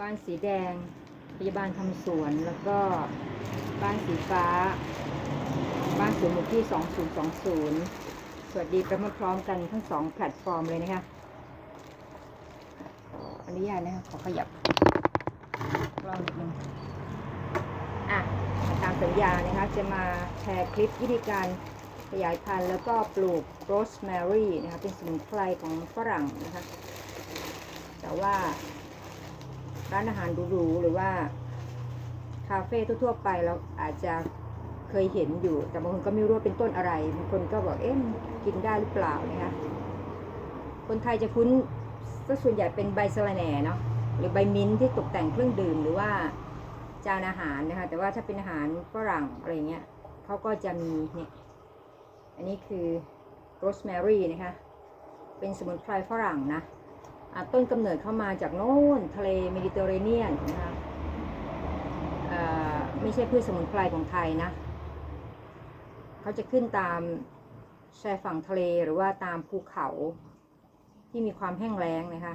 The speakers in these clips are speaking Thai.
บ้านสีแดง พยาบาลทำสวน แล้วก็บ้านสีฟ้า บ้านสวนหมู่ที่ 2020 สวัสดีไปพร้อมๆกันทั้งสองแพลตฟอร์มเลยนะคะออนุญาตนะคะขอขยับกล้องนิดนึงอะตามสัญญานะคะจะมาแชร์คลิปวิธีการขยายพันธุ์แล้วก็ปลูกโรสแมรี่นะคะเป็นสมุนไพรของฝรั่งนะคะ แต่ว่า ร้านอาหารหรูๆหรือว่าคาเฟ่ทั่วๆไปเราอาจจะเคยเห็นอยู่ แต่บางคนก็ไม่รู้ว่าเป็นต้นอะไรบางคนก็บอกเอ๊ะกินได้หรือเปล่านะคะคนไทยจะคุ้นก็ส่วนใหญ่เป็นใบสะระแหน่เนาะหรือใบมิ้นที่ตกแต่งเครื่องดื่มหรือว่าจานอาหารนะคะ แต่ว่าถ้าเป็นอาหารฝรั่งอะไรเงี้ยเขาก็จะมีเนี่ยอันนี้คือโรสแมรี่นะคะ เป็นสมุนไพรฝรั่งนะ ต้นกำเนิดเข้ามาจากโน่นทะเลเมดิเตอร์เรเนียนนะคะไม่ใช่พืชสมุนไพรของไทยนะ เขาจะขึ้นตามชายฝั่งทะเลหรือว่าตามภูเขาที่มีความแห้งแล้งนะคะ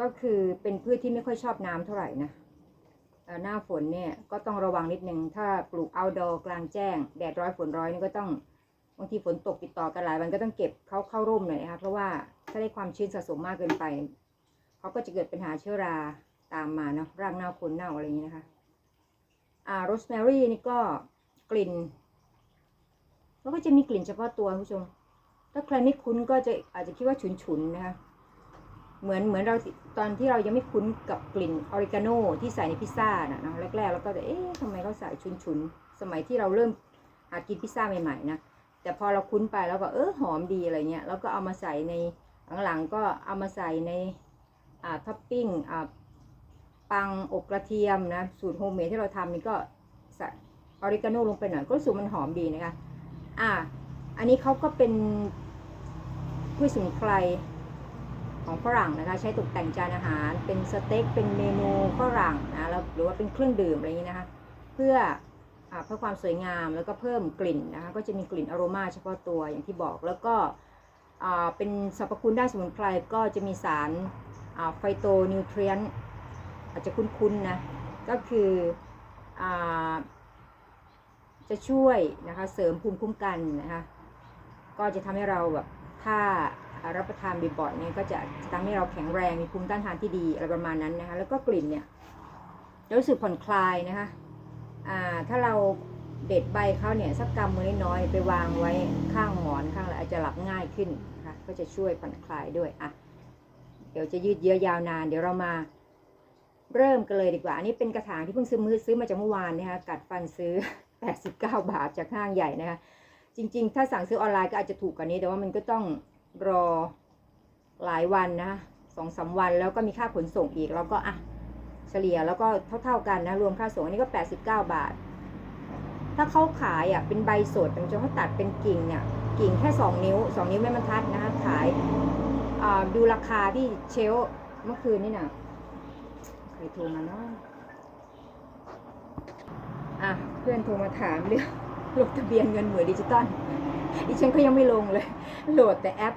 ก็คือเป็นพืชที่ไม่ค่อยชอบน้ำเท่าไหร่นะหน้าฝนเนี่ยก็ต้องระวังนิดนึง ถ้าปลูก outdoor กลางแจ้ง แดดร้อยฝนร้อยนี่ก็ต้อง บางทีฝนตกติดต่อกันหลายวันก็ต้องเก็บเขาเข้าร่มหน่อยนะคะเพราะว่าถ้าได้ความชื้นสะสมมากเกินไปเขาก็จะเกิดปัญหาเชื้อราตามมาเนาะรากเน่าคนเน่าอะไรอย่างนี้นะคะอ่าโรสแมรี่นี่ก็กลิ่นแล้วก็จะมีกลิ่นเฉพาะตัวคุณผู้ชมถ้าใครไม่คุ้นก็จะอาจจะคิดว่าฉุนๆนนะคะเหมือนเหมือนเราตอนที่เรายังไม่คุ้นกับกลิ่นออริกาโนที่ใส่ในพิซซ่านะเนาะแรกๆแล้วก็จะเอ๊ะทำไมเขาใส่ฉุนๆสมัยที่เราเริ่มหากินพิซซ่าใหม่ๆนะ แต่พอเราคุ้นไปแล้วก็เออหอมดีอะไรเงี้ยแล้วก็เอามาใส่ในหลังๆก็เอามาใส่ในอ่าท็อปปิ้งอ่าปังอบกระเทียมนะสูตรโฮมเมดที่เราทำนี่ก็ใส่ออริกาโนลงไปหน่อยก็รู้สึกมันหอมดีนะคะอ่าอันนี้เขาก็เป็นพืชสมุนไพรของฝรั่งนะคะ ใช้ตกแต่งจานอาหาร เป็นสเต็กเป็นเมนูฝรั่งนะแล้วหรือว่าเป็นเครื่องดื่มอะไรอย่างนี้นะคะ เพื่อ เพื่อความสวยงามแล้วก็เพิ่มกลิ่นนะคะก็จะมีกลิ่นอโรมาเฉพาะตัวอย่างที่บอกแล้วก็เป็นสรรพคุณด้านสมุนไพรก็จะมีสารไฟโตนิวเทรียนอาจจะคุ้นๆนะก็คืออจะช่วยนะคะเสริมภูมิคุ้มกันนะคะก็จะทำให้เราแบบถ้ารับประทานบ่อยๆเนี่ยก็จะทำให้เราแข็งแรงมีภูมิต้านทานที่ดีอะไรประมาณนั้นนะคะแล้วก็กลิ่นเนี่ยจะรู้สึกผ่อนคลายนะคะ ถ้าเราเด็ดใบเขาเนี่ยสักกำมือน้อยไปวางไว้ข้างหมอนข้างอะไรอาจจะหลับง่ายขึ้นนะคะก็จะช่วยผ่อนคลายด้วยอะเดี๋ยวจะยืดเยื้อยาวนาน เดี๋ยวเรามาเริ่มกันเลยดีกว่า อันนี้เป็นกระถางที่เพิ่งซื้อมือซื้อมาจากเมื่อวานนะคะกัดฟันซื้อ 89 บาทจากห้างใหญ่นะคะจริง ๆ ถ้าสั่งซื้อออนไลน์ก็อาจจะถูกกว่านี้ แต่ว่ามันก็ต้องรอหลายวันนะสองสาวันแล้วก็มีค่าขนส่งอีกแล้วก็อะ ฉลี่ยแล้วก็เท่าๆกันนะรวมค่าส่งอันนี้ก็ 89 บาท ถ้าเขาขายอะเป็นใบสดมันจะเขาตัดเป็นกิ่งเนี่ยกิ่งแค่ 2 นิ้ว 2 นิ้วแม่บรรทัดนะคะขายอ่าดูราคาที่เชลเมื่อคืนนี่นะใครโทรมาเนาะอะเพื่อนโทรมาถามเรื่องลงทะเบียนเงินหมื่นดิจิตอลดิฉันก็ยังไม่ลงเลย โหลดแต่แอป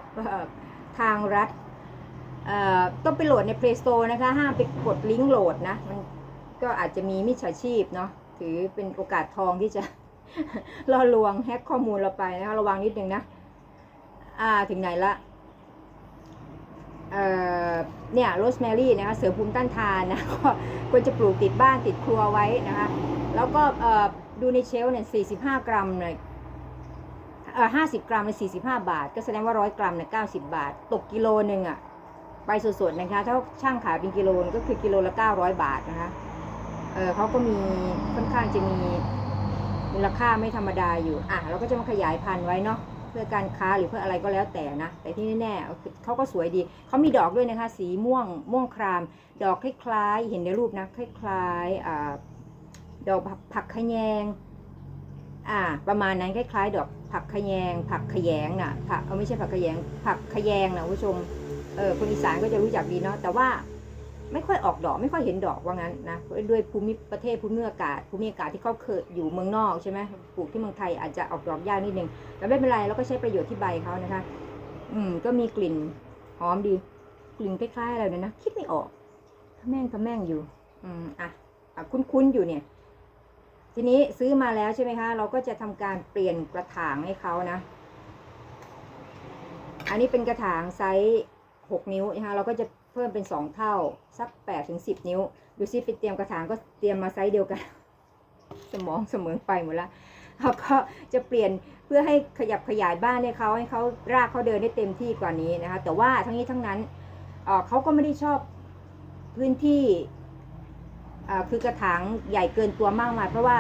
ทางรัฐ ต้องไปโหลดใน Play Store นะคะ ห้ามไปกดลิงก์โหลดนะ มันก็อาจจะมีมิจฉาชีพเนาะ ถือเป็นโอกาสทองที่จะล่อลวงแฮกข้อมูลเราไปนะคะ ระวังนิดนึงนะ อ่า ถึงไหนละเออเนี่ยโรสแมรี่นะคะเสริมภูมิต้านทานนะก็ควรจะปลูกติดบ้านติดครัวไว้นะคะ แล้วก็เออดูในเชลฟ์เนี่ย45 กรัมเลยเอ่อ50กรัมเลย45 บาท ก็แสดงว่า100กรัมเนี่ย90บาท ตกกิโลหนึ่งอะ ใบสดๆนะคะ ถ้าช่างขายเป็นกิโลก็คือกิโลละ 900 บาทนะคะเออเขาก็มีค่อนข้างจะมีมูลค่าไม่ธรรมดาอยู่อะเราก็จะมาขยายพันธุ์ไว้เนาะเพื่อการค้าหรือเพื่ออะไรก็แล้วแต่นะ แต่ที่แน่ๆเขาก็สวยดี เขามีดอกด้วยนะคะ สีม่วงม่วงคราม ดอกคล้ายๆ เห็นในรูปนะคล้ายๆอดอกผักขยงอ่าประมาณนั้นคล้ายๆ ดอกผักขยง ผักขยงน่ะผักเอาไม่ใช่ผักขยงผักขยงนะคุณผู้ชม เออคนอีสานก็จะรู้จักดีเนาะแต่ว่าไม่ค่อยออกดอกไม่ค่อยเห็นดอกว่างั้นนะด้วยภูมิประเทศภูมิอากาศภูมิอากาศที่เขาเคยอยู่เมืองนอกใช่ไหมปลูกที่เมืองไทยอาจจะออกดอกยากนิดนึงแต่ไม่เป็นไรเราก็ใช้ประโยชน์ที่ใบเขานะคะ อืมก็มีกลิ่นหอมดี กลิ่นคล้ายๆอะไรเนี่ยนะคิดไม่ออกแม่งทำแม่งอยู่ อืมอะอะคุ้นๆอยู่เนี่ย ทีนี้ซื้อมาแล้วใช่ไหมคะ เราก็จะทำการเปลี่ยนกระถางให้เขานะ อันนี้เป็นกระถางไซส์ หกนิ้วนะคะเราก็จะเพิ่มเป็นสองเท่าสักแปดถึงสิบนิ้ว ดูซิไปเตรียมกระถางก็เตรียมมาไซส์เดียวกัน สมองเสมอไปหมดละเราก็จะเปลี่ยนเพื่อให้ขยับขยายบ้านให้เขาให้เขารากเขาเดินได้เต็มที่กว่านี้นะคะแต่ว่าทั้งนี้ทั้งนั้นเออเขาก็ไม่ได้ชอบพื้นที่อ่าคือกระถางใหญ่เกินตัวมากมาย เพราะว่า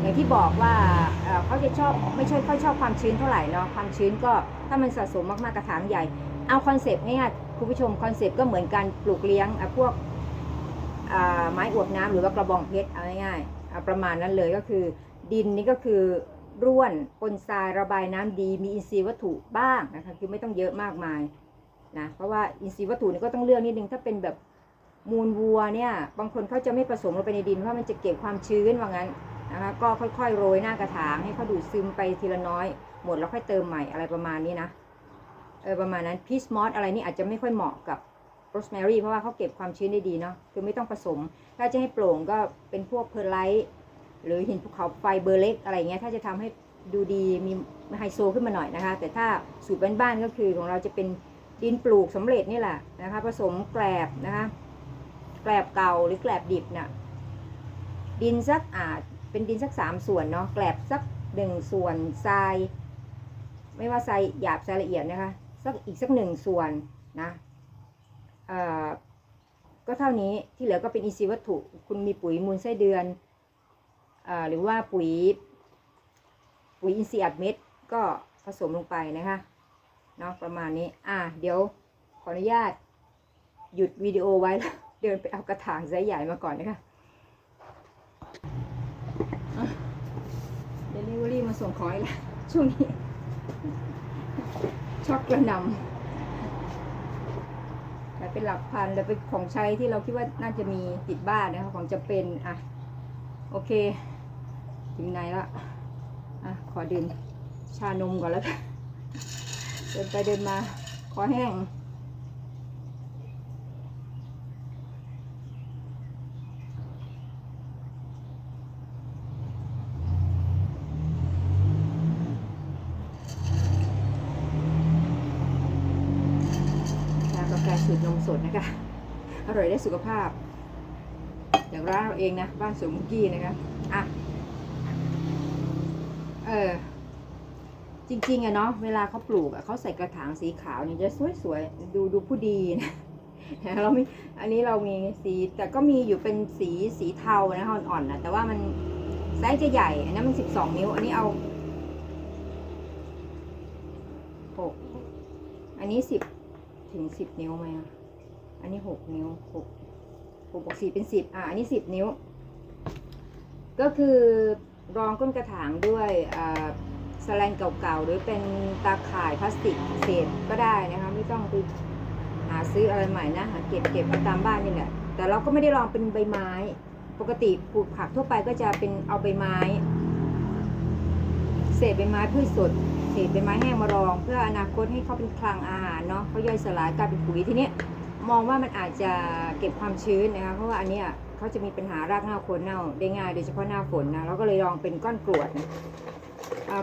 อย่างที่บอกว่าเอ่อเขาจะชอบไม่ใช่ค่อยชอบความชื้นเท่าไหร่เนาะความชื้นก็ถ้ามันสะสมมากๆกระถางใหญ่ เอาคอนเซปต์ง่ายๆคุณผู้ชมคอนเซปต์ก็เหมือนการปลูกเลี้ยงอะพวกไม้อวบน้ำหรือว่ากระบองเพชรเอาง่ายๆอะประมาณนั้นเลยก็คือ ดินนี่ก็คือร่วนปนทรายระบายน้ำดีมีอินทรีย์วัตถุบ้างนะคะคือไม่ต้องเยอะมากมายนะเพราะว่าอินทรีย์วัตถุนี่ก็ต้องเลือกนิดนึงถ้าเป็นแบบมูลวัวเนี่ยบางคนเขาจะไม่ผสมลงไปในดินเพราะมันจะเก็บความชื้นว่างั้นนะคะก็ค่อยๆโรยหน้ากระถางให้เขาดูดซึมไปทีละน้อย หมดแล้วค่อยเติมใหม่อะไรประมาณนี้นะ ออประมาณนั้นพีชมอสอะไรนี่อาจจะไม่ค่อยเหมาะกับโรสแมรี่เพราะว่าเขาเก็บความชื้นได้ดีเนาะคือไม่ต้องผสม ถ้าจะให้โปร่งก็เป็นพวกเพอร์ไลท์หรือหินภูเขาไฟเบอร์เล็กอะไรเงี้ยถ้าจะทำให้ดูดีมีไฮโซขึ้นมาหน่อยนะคะ แต่ถ้าสูตรบ้านๆก็คือของเราจะเป็นดินปลูกสำเร็จนี่แหละนะคะผสมแกลบนะคะแกลบเก่าหรือแกลบดิบน่ะดินสักอาจเป็นดินสักสามส่วนเนาะแกลบสักหนึ่งส่วนทราย ไม่ว่าทรายหยาบทรายละเอียดนะคะ สักอีกสักหนึ่งส่วนนะเอ่อก็เท่านี้ที่เหลือก็เป็นอินทรีย์วัตถุ คุณมีปุ๋ยมูลไส้เดือนอ่าหรือว่าปุ๋ย ปุ๋ยอินทรีย์อัดเม็ดก็ผสมลงไปนะคะเนาะประมาณนี้ อ่า เดี๋ยวขออนุญาต หยุดวิดีโอไว้แล้วเดินไปเอากระถางไซส์ใหญ่มาก่อนนะคะเดลิเวอรี่มาส่งของอีกแล้วช่วงนี้ ช็อกกระนำแต่เป็นหลักพันแล้วเป็นของใช้ที่เราคิดว่าน่าจะมีติดบ้านนะคะของจะเป็นอะโอเคถึงไหนละอะขอดื่มชานมก่อนแล้วกันเดินไปเดินมา ขอแห้ง ชากาแฟ สูตรนมสดนะคะ อร่อยได้สุขภาพอย่างร้านเราเองนะ บ้านสวนมุกกี้นะคะอะเออจริงๆอะเนาะเวลาเขาปลูกอะเขาใส่กระถางสีขาวเนี่ยจะสวยๆดูดูผู้ดีนะเรามีอันนี้เรามีสีแต่ก็มีอยู่เป็นสีสีเทานะคะอ่อนๆนะแต่ว่ามันไซส์จะใหญ่อันนั้นมันสิบสองนิ้ว อันนี้เอาหกอันนี้สิบ ถึงสิบนิ้วไหมอะอันนี้หกนิ้วหกหกบวกสี่เป็นสิบอะอันนี้สิบนิ้ว ก็คือรองก้นกระถางด้วยอ่าสแลนเก่าๆ หรือเป็นตาข่ายพลาสติกเศษก็ได้นะคะ ไม่ต้องไปหาซื้ออะไรใหม่นะหาเก็บเก็บเอาตามบ้านนี่แหละ แต่เราก็ไม่ได้ลองเป็นใบไม้ ปกติปลูกผักทั่วไปก็จะเป็นเอาใบไม้ เศษใบไม้พืชสด เศษใบไม้แห้งมารอง เพื่ออนาคตให้เขาเป็นคลังอาหารเนาะเขาย่อยสลายกลายเป็นปุ๋ยทีนี้มองว่ามันอาจจะเก็บความชื้นนะคะเพราะว่าอันเนี้ยเขาจะมีปัญหารากเน่าโคนเน่าได้ง่ายโดยเฉพาะหน้าฝนนะเราก็เลยลองเป็นก้อนกรวดนะ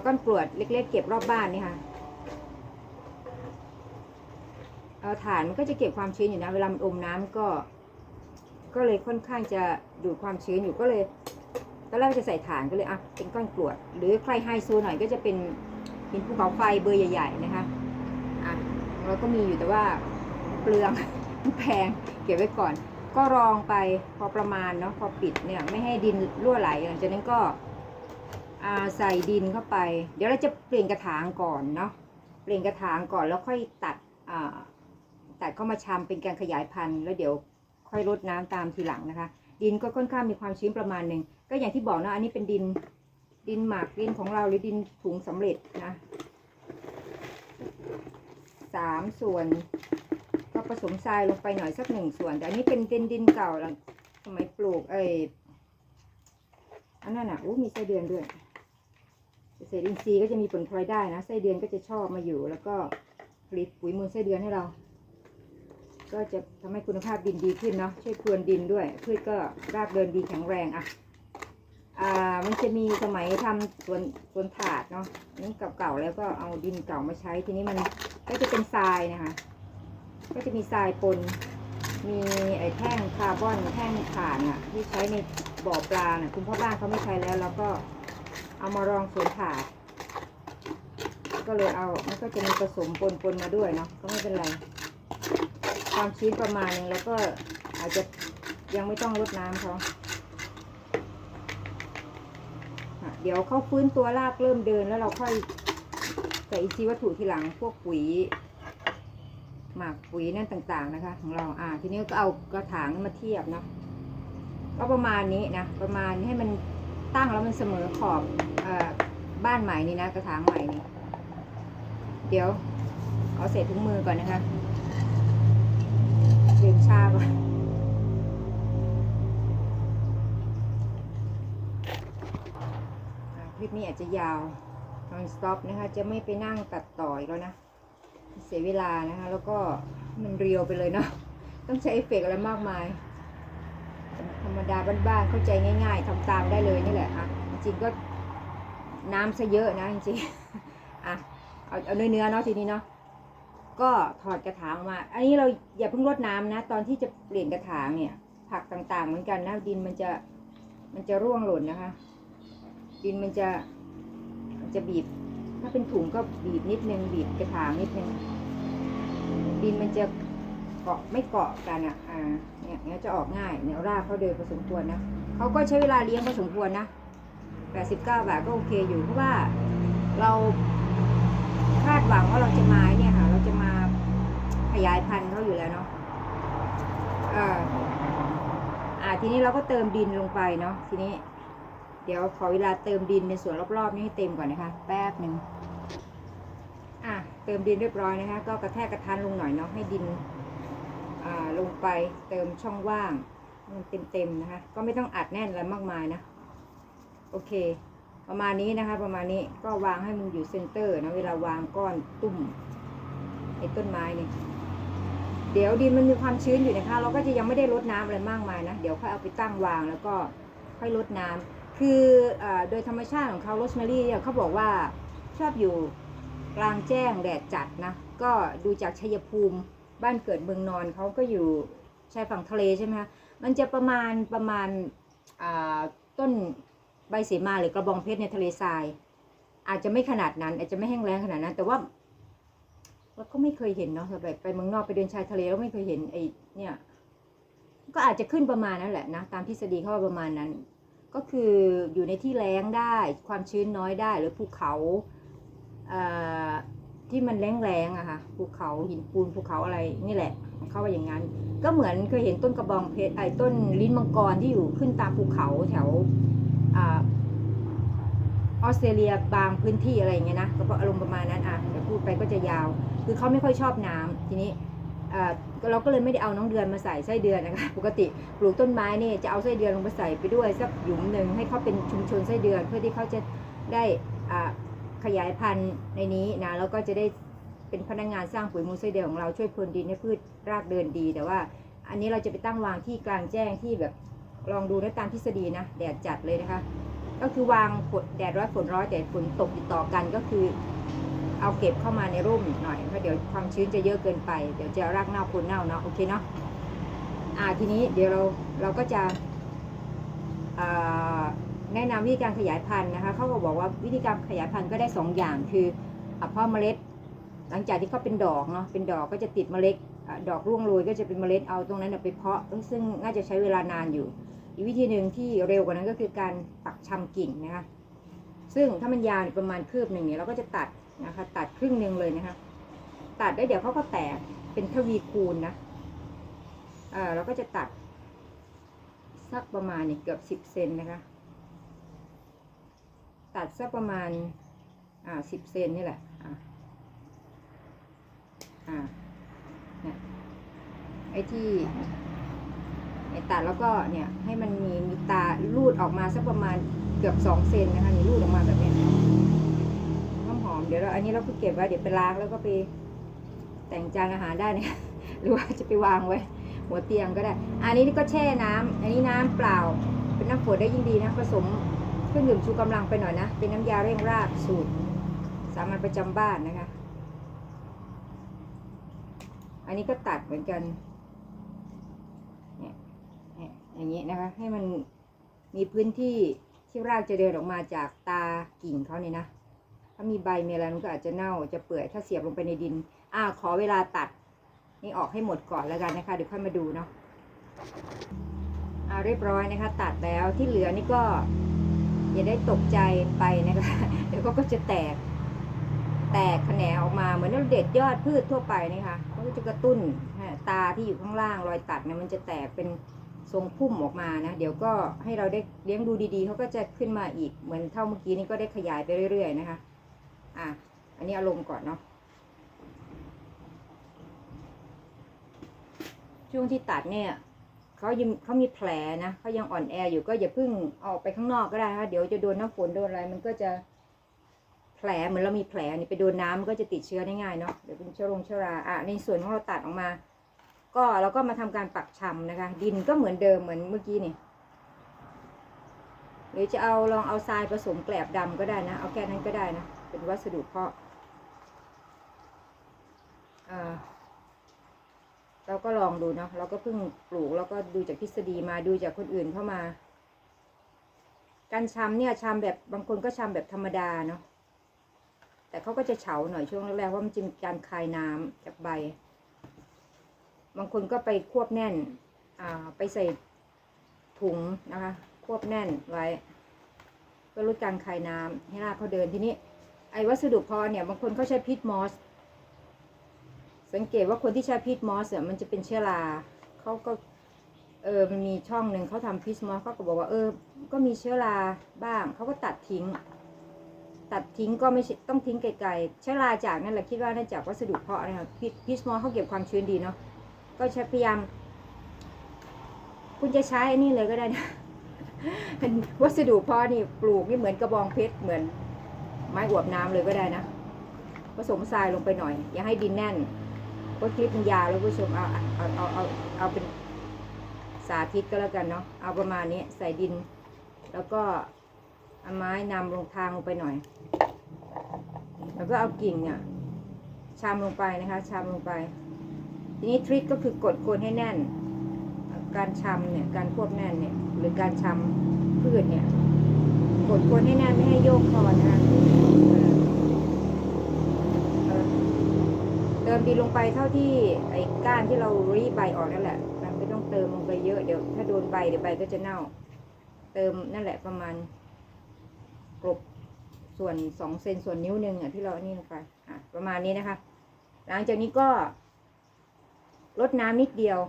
ก้อนกรวดเล็ก ๆ เก็บรอบบ้านนี่ค่ะเอาฐานมันก็จะเก็บความชื้นอยู่นะเวลามันอมน้ำก็ ก็เลยค่อนข้างจะดูดความชื้นอยู่ก็เลยตอนแรกจะใส่ฐานก็เลยอะเป็นก้อนกรวด หรือใครไฮโซหน่อยก็จะเป็น หินภูเขาไฟเบอร์ใหญ่ ๆ นะคะอะเราก็มีอยู่แต่ว่าเปลืองแพงเก็บไว้ก่อน ก็รองไปพอประมาณเนาะพอปิดเนี่ยไม่ให้ดินรั่วไหลหลังจากนั้นก็ใส่ดินเข้าไป เดี๋ยวเราจะเปลี่ยนกระถางก่อนเนาะเปลี่ยนกระถางก่อนแล้วค่อยตัดตัดเข้ามาชำเป็นการขยายพันธุ์ แล้วเดี๋ยวค่อยรดน้ำตามทีหลังนะคะ ดินก็ค่อนข้างมีความชื้นประมาณหนึ่งก็อย่างที่บอกนะอันนี้เป็นดิน ดินหมักดินของเราหรือดินถุงสำเร็จนะสามส่วน ก็ผสมทรายลงไปหน่อยสักหนึ่งส่วน แต่อันนี้เป็นดินดินเก่าหลังสมัยปลูกเอ้อันนั้นอะอู้มีไส้เดือนด้วยเศษอินทรีย์ก็จะมีผลพลอยได้นะไส้เดือนก็จะชอบมาอยู่ แล้วก็ผลิตปุ๋ยมูลไส้เดือนให้เรา ก็จะทำให้คุณภาพดินดีขึ้นเนาะช่วยพรวนดินด้วยพืชก็รากเดินดีแข็งแรงอะ อ่ามันจะมีสมัยทำสวนสวนถาดเนาะอันนี่เก่าๆแล้วก็เอาดินเก่ามาใช้ ทีนี้มันก็จะเป็นทรายนะคะ ก็จะมีทรายปน มีไอ้แท่งคาร์บอนแท่งถ่านอะที่ใช้ในบ่อปลาน่ะคุณพ่อบ้านเขาไม่ใช้แล้วเราก็เอามารองสวนถาด ก็เลยเอา มันก็จะมีผสมปนปนๆมาด้วยเนาะก็ไม่เป็นไร ความชื้นประมาณนึงแล้วก็อาจจะยังไม่ต้องรดน้ำเขาอะ เดี๋ยวเขาฟื้นตัวรากเริ่มเดินแล้วเราค่อยใส่อินทรีย์วัตถุทีหลังพวกปุ๋ย หมักปุ๋ยนั่นต่างๆนะคะ ของเราอ่า ทีนี้ก็เอากระถางมาเทียบเนาะก็ประมาณนี้นะประมาณให้มันตั้งแล้วมันเสมอขอบออบ้านใหม่นี่นะกระถางใหม่นี่เดี๋ยวเอาเศษถุงมือก่อนนะคะดื่มชาก่อน คลิปนี้อาจจะยาว non stop นะคะ จะไม่ไปนั่งตัดต่ออีกแล้วนะ เสียเวลานะคะ แล้วก็มันเรียวไปเลยเนาะ ต้องใช้เอฟเฟกต์อะไรมากมาย ธรรมดาบ้านๆ เข้าใจง่าย ๆทำตามได้เลยนี่แหละอะ จริงๆก็น้ำซะเยอะนะจริงๆ อะ เอาเอาเนื้อๆเนาะทีนี้เนาะ ก็ถอดกระถางออกมา อันนี้เราอย่าเพิ่งรดน้ำนะ ตอนที่จะเปลี่ยนกระถางเนี่ย ผักต่างๆ เหมือนกันนะ ดินมันจะมันจะร่วงหล่นนะคะ ดินมันจะมันจะบีบ ถ้าเป็นถุงก็บีบนิดนึงบีบกระถางนิดนึงดินมันจะเกาะไม่เกาะกันอะอ่าเนี่ยเนี่ยจะออกง่ายเนี่ยรากเขาเดินพอสมควรนะเขาก็ใช้เวลาเลี้ยงพอสมควรนะ89 บาทก็โอเคอยู่เพราะว่าเราคาดหวังว่าเราจะมาเนี่ยค่ะ เราจะมาขยายพันธุ์เขาอยู่แล้วเนาะอ่าทีนี้เราก็เติมดินลงไปเนาะทีนี้ เดี๋ยวขอเวลาเติมดินในส่วนรอบๆ นี้ให้เต็มก่อนนะคะ แป๊บหนึ่งอะเติมดินเรียบร้อยนะคะ ก็กระแทกกระทันลงหน่อยเนาะให้ดินอ่าลงไปเติมช่องว่างมันเต็มๆนะคะ ก็ไม่ต้องอัดแน่นอะไรมากมายนะ โอเค ประมาณนี้นะคะ ประมาณนี้ก็วางให้มันอยู่เซนเตอร์นะเวลาวางก้อนตุ่มไอ้ต้นไม้นี่เดี๋ยวดินมันมีความชื้นอยู่นะคะ เราก็จะยังไม่ได้รดน้ำอะไรมากมายนะ เดี๋ยวค่อยเอาไปตั้งวางแล้วก็ค่อยรดน้ำ คืออโดยธรรมชาติของเขาโรสแมรี่เขาบอกว่าชอบอยู่กลางแจ้งแดดจัดนะ ก็ดูจากชัยภูมิบ้านเกิดเมืองนอนเขาก็อยู่ชายฝั่งทะเลใช่ไหมคะมันจะประมาณประมาณต้นใบเสมาหรือกระบองเพชรในทะเลทราย อาจจะไม่ขนาดนั้น อาจจะไม่แห้งแล้งขนาดนั้น แต่ว่าเราก็ไม่เคยเห็นเนาะแบบไปเมืองนอกไปเดินชายทะเลแล้วไม่เคยเห็นไอ้เนี่ยก็อาจจะขึ้นประมาณนั้นแหละนะ ตามทฤษฎีเขาประมาณนั้น ก็คืออยู่ในที่แล้งได้ความชื้นน้อยได้หรือภูเขาที่มันแรงๆอะค่ะภูเขาหินปูนภูเขาอะไรนี่แหละเขาว่าอย่างนั้น ก็เหมือนเคยเห็นต้นกระบองเพชรไอ้ต้นลิ้นมังกรที่อยู่ขึ้นตามภูเขาแถวออสเตรเลียบางพื้นที่อะไรอย่างเงี้ยนะก็อารมณ์ประมาณนั้นอะพูดไปก็จะยาว คือเขาไม่ค่อยชอบน้ำทีนี้ เราก็เลยไม่ได้เอาน้องเดือนมาใส่ไส้เดือนนะคะปกติปลูกต้นไม้นี่จะเอาไส้เดือนลงไปใส่ไปด้วยสักหยุมหนึ่งให้เขาเป็นชุมชนไส้เดือนเพื่อที่เขาจะได้ขยายพันธุ์ในนี้นะแล้วก็จะได้เป็นพนักงานสร้างปุ๋ยมูลไส้เดือนของเราช่วยพรวนดินให้พืชรากเดินดี แต่ว่าอันนี้เราจะไปตั้งวางที่กลางแจ้งที่แบบลองดูนะตามทฤษฎีนะแดดจัดเลยนะคะ ก็คือวางฝนแดดร้อยฝนร้อยแต่ฝนตกติดต่อกันก็คือ เอาเก็บเข้ามาในร่มหน่อยเพราะเดี๋ยวความชื้นจะเยอะเกินไป เดี๋ยวจะรากเน่าโคนเน่าเนาะโอเคเนาะอ่าทีนี้เดี๋ยวเราเราก็จะแนะนำวิธีการขยายพันธุ์นะคะเขาก็บอกว่าวิธีการขยายพันธุ์ก็ได้สองอย่างคืออะเพาะเมล็ด หลังจากที่เขาเป็นดอกเนาะเป็นดอกก็จะติดเมล็ดดอกร่วงโรยก็จะเป็นเมล็ดเอาตรงนั้นไปเพาะซึ่งน่าจะใช้เวลานานอยู่ อีกวิธีหนึ่งที่เร็วกว่านั้นก็คือการปักชำกิ่งนะคะซึ่งถ้ามันยาวประมาณคืบหนึ่งเนี่ยเราก็จะตัด นะคะ ตัดครึ่งหนึ่งเลยนะคะ ตัดได้วเดี๋ยวเขาก็แตกเป็นทวีคูณนะเออเราก็จะตัด สักประมาณเนี่ยเกือบสิบเซนนะคะ ตัดสักประมาณอ่าสิบเซนนี่แหละอ่าอ่าเนี่ยไอ้ที่เนี่ยตัดแล้วก็เนี่ยให้มันมีมีตาลูดออกมาสักประมาณเกือบสองเซนนะคะนี่ลูดออกมาแบบนี้ เดี๋ยวเราอันนี้เราก็เก็บไว้เดี๋ยวไปล้างแล้วก็ไปแต่งจานอาหารได้เนี่ยหรือว่าจะไปวางไว้ หัวเตียงก็ได้ อันนี้ก็แช่น้ำอันนี้น้ำเปล่า เป็นน้ำฝนได้ยิ่งดีนะผสมเครื่องดื่มชูกำลังไปหน่อยนะ เป็นน้ำยาเร่งรากสูตร สามัญประจำบ้านนะคะ อันนี้ก็ตัดเหมือนกันเนี่ยเนี่ยอย่างนี้นะคะ ให้มันมีพื้นที่ที่รากจะเดินออกมาจากตากิ่งเขาเนี่ยนะ ถ้ามีใบมีอะไรมันก็อาจจะเน่าจะเปื่อยถ้าเสียบลงไปในดิน อ่า ขอเวลาตัด นี่ออกให้หมดก่อนแล้วกันนะคะ เดี๋ยวค่อยมาดูเนาะอาเรียบร้อยนะคะ ตัดแล้วที่เหลือนี่ก็ อย่าได้ตกใจไปนะคะ เดี๋ยวก็จะแตก แตกแขนงออกมาเหมือนเราเด็ดยอดพืชทั่วไปนะคะมันก็จะกระตุ้นตาที่อยู่ข้างล่างรอยตัดเนี่ยมันจะแตกเป็นทรงพุ่มออกมานะ เดี๋ยวก็ให้เราได้เลี้ยงดูดีๆเขาก็จะขึ้นมาอีกเหมือนเท่าเมื่อกี้นี้ก็ได้ขยายไปเรื่อยๆนะคะ อะ อันนี้อารมณ์ก่อนเนาะ ช่วงที่ตัดเนี่ยเขายังเขามีแผลนะเขายังอ่อนแออยู่ก็อย่าเพิ่งออกไปข้างนอกก็ได้ค่ะเดี๋ยวจะโดนน้ำฝนโดนอะไรมันก็จะแผลเหมือนเรามีแผลนี่ไปโดนน้ำมันก็จะติดเชื้อได้ง่ายเนาะเดี๋ยวเป็นเชื้อรงเชื้อราอะในส่วนของเราตัดออกมา ก็เราก็มาทำการปักชำนะคะ ดินก็เหมือนเดิมเหมือนเมื่อกี้นี่หรือจะเอาลองเอาทรายผสมแกลบดำก็ได้นะ เอาแค่นั้นก็ได้นะ เป็นวัสดุเพาะเราก็ลองดูเนาะเราก็เพิ่งปลูกแล้วก็ดูจากทฤษฎีมาดูจากคนอื่นเข้ามา การชำเนี่ยชำแบบบางคนก็ชำแบบธรรมดาเนาะแต่เขาก็จะเฉาหน่อยช่วงแรกๆเพราะมันจะมีการคายน้ำจากใบ บางคนก็ไปควบแน่น อ่า ไปใส่ถุงนะคะ ควบแน่นไว้เพื่อลดการคายน้ำให้รากเขาเดินทีนี้ ไอ้วัสดุเพอเนี่ยบางคนเขาใช้พิษมอส สังเกตว่าคนที่ใช้พิษมอสเนี่ยมันจะเป็นเชื้อราเขาก็เออมันมีช่องหนึ่งเขาทำพิษมอสเขาก็บอกว่าเออ ก็มีเชื้อราบ้างเขาก็ตัดทิ้ง ตัดทิ้งก็ไม่ต้องทิ้งไกลๆเชื้อราจากนั่นแหละคิดว่าน่าจากวัสดุเพาะนะคะพิษพิษมอสเขาเก็บความชื้นดีเนาะก็ใช้พยายาม คุณจะใช้อันนี้เลยก็ได้นะเป็นวัสดุเพาะนี่ปลูกนี่เหมือนกระบองเพชรเหมือน ไม้อวบน้ำเลยก็ได้นะ ผสมทรายลงไปหน่อย อย่าให้ดินแน่นก็คลิปมันยาวแล้วผู้ชมเอาเอาเอาเอาเอาเป็นสาธิตก็แล้วกันเนาะเอาประมาณนี้ใส่ดิน แล้วก็เอาไม้นำลงทางลงไปหน่อย แล้วก็เอากิ่งเนี่ยชามลงไปนะคะชามลงไป ทีนี้ทริคก็คือกดโคนให้แน่น การชำเนี่ยการควบแน่นเนี่ยหรือการชำพืชเนี่ย กดโคนให้แน่นไม่ให้โยกคอนะคะเติมดินลงไปเท่าที่ไอ้ก้านที่เรารีบใบออกนั่นแหละมันไม่ต้องเติมลงไปเยอะเดี๋ยวถ้าโดนใบเดี๋ยวใบก็จะเน่า เติมนั่นแหละประมาณกลบส่วนสองเซนส่วนนิ้วหนึ่งอะที่เราอันนี่ลงไปอะประมาณนี้นะคะ หลังจากนี้ก็ลดน้ำนิดเดียว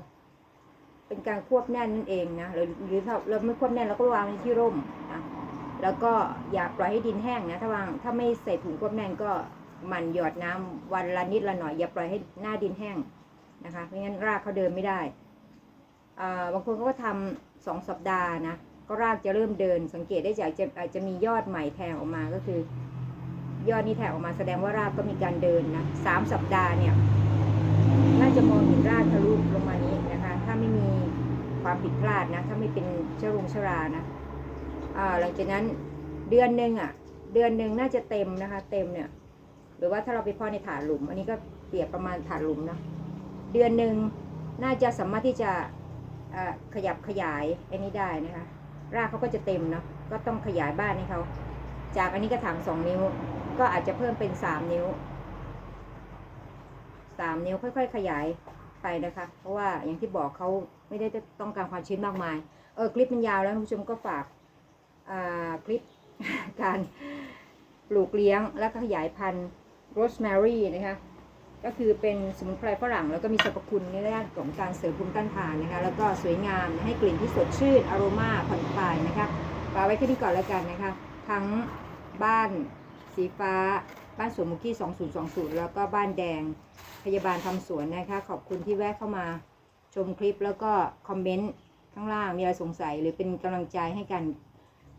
เป็นการควบแน่นนั่นเองนะหรือหรือถ้าเราไม่ควบแน่นเราก็วางไว้ที่ร่มนะ แล้วก็อย่าปล่อยให้ดินแห้งนะถ้าวางถ้าไม่ใส่ถุงควบแน่นก็หมั่นหยอดน้ำวันละนิดละหน่อย อย่าปล่อยให้หน้าดินแห้งนะคะไม่งั้นรากเขาเดินไม่ได้บางคนเขาก็ทำสองสัปดาห์นะ ก็รากจะเริ่มเดิน สังเกตได้จากจะอาจจะมียอดใหม่แทงออกมาก็คือ ยอดนี้แทงออกมาแสดงว่ารากก็มีการเดินนะสามสัปดาห์เนี่ยน่าจะมองเห็นรากทะลุลงมานี้นะคะ ถ้าไม่มีความผิดพลาดนะ ถ้าไม่เป็นเชื้อรงชรานะ หลังจากนั้นเดือนหนึ่งอะ เดือนหนึ่งน่าจะเต็มนะคะ เต็มเนี่ย หรือว่าถ้าเราไปเพาะในถาดหลุม อันนี้ก็เปรียบประมาณถาดหลุมนะเดือนหนึ่งน่าจะสามารถที่จะขยับขยายอันนี้ได้นะคะ รากเขาก็จะเต็มเนาะก็ต้องขยายบ้านให้เขาจากอันนี้กระถางสองนิ้ว ก็อาจจะเพิ่มเป็นสามนิ้วสามนิ้วค่อยๆ ขยายไปนะคะ เพราะว่าอย่างที่บอกเขาไม่ได้ต้องการความชื้นมากมาย เออคลิปมันยาวแล้วคุณผู้ชมก็ฝาก คลิปการปลูกเลี้ยงและก็ขยายพันธุ์โรสแมรี่นะคะ ก็คือเป็นสมุนไพรฝรั่ง แล้วก็มีสรรพคุณในด้านของการเสริมภูมิต้านทานนะคะ แล้วก็สวยงามให้กลิ่นที่สดชื่นอโรมาผ่อนคลายนะคะฝากไว้แค่นี้ก่อนแล้วกันนะคะ ทั้งบ้านสีฟ้า บ้านสวนมุกี้ 2020 แล้วก็บ้านแดงพยาบาลทำสวนนะคะ ขอบคุณที่แวะเข้ามาชมคลิปแล้วก็คอมเมนต์ข้างล่างมีอะไรสงสัยหรือเป็นกำลังใจให้กัน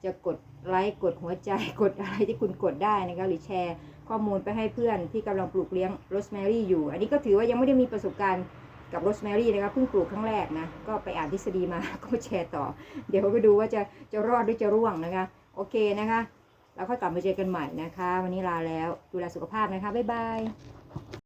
จะกดไลค์กดหัวใจกดอะไรที่คุณกดได้นะคะหรือแชร์ข้อมูลไปให้เพื่อนที่กำลังปลูกเลี้ยงโรสแมรี่อยู่ อันนี้ก็ถือว่ายังไม่ได้มีประสบการณ์กับโรสแมรี่นะคะเพิ่งปลูกครั้งแรกนะ ก็ไปอ่านทฤษฎีมาก็แชร์ต่อ เดี๋ยวไปดูว่าจะจะรอดหรือจะร่วงนะคะ โอเคนะคะ แล้วค่อยกลับมาเจอกันใหม่นะคะ วันนี้ลาแล้วดูแลสุขภาพนะคะ บ๊ายบาย